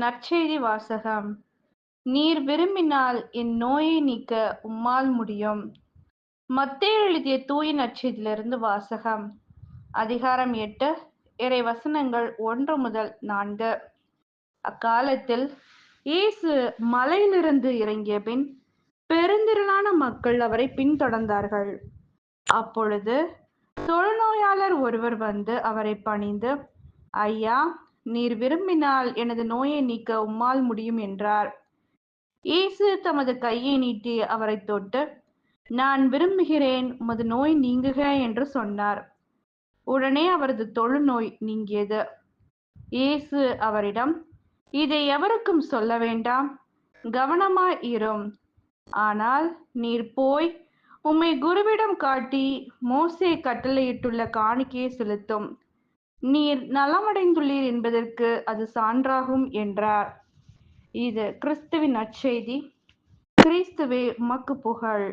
நற்செய்தி வாசகம். நீர் விரும்பினால் என் நோயை நீக்க உம்மால் முடியும். மத்தே எழுதிய தூய நற்செய்தியிலிருந்து வாசகம். அதிகாரம் எட்டு இறை வசனங்கள் ஒன்று முதல் நான்கு. அக்காலத்தில் இயேசு மலையிலிருந்து இறங்கிய பின் பெருந்திரளான மக்கள் அவரை பின்தொடர்ந்தார்கள். அப்பொழுது தொழுநோயாளர் ஒருவர் வந்து அவரை பணிந்து ஐயா நீர் விரும்பினால் எனது நோயை நீக்க உம்மால் முடியும் என்றார். இயேசு தமது கையை நீட்டி அவரை தொட்டு நான் விரும்புகிறேன் உமது நோய் நீங்குக என்று சொன்னார். உடனே அவரது தொழுநோய் நீங்கியது. இயேசு அவரிடம் இதை எவருக்கும் சொல்ல வேண்டாம் கவனமாய் இரும். ஆனால் நீர் போய் உம்மை குருவிடம் காட்டி மோசே கட்டளையிட்டுள்ள காணிக்கையை செலுத்தும். நீர் நலமடைந்துள்ளீர் என்பதற்கு அது சான்றாகும் என்றார். இது கிறிஸ்துவின் நற்செய்தி. கிறிஸ்துவே உமக்கு புகழ்.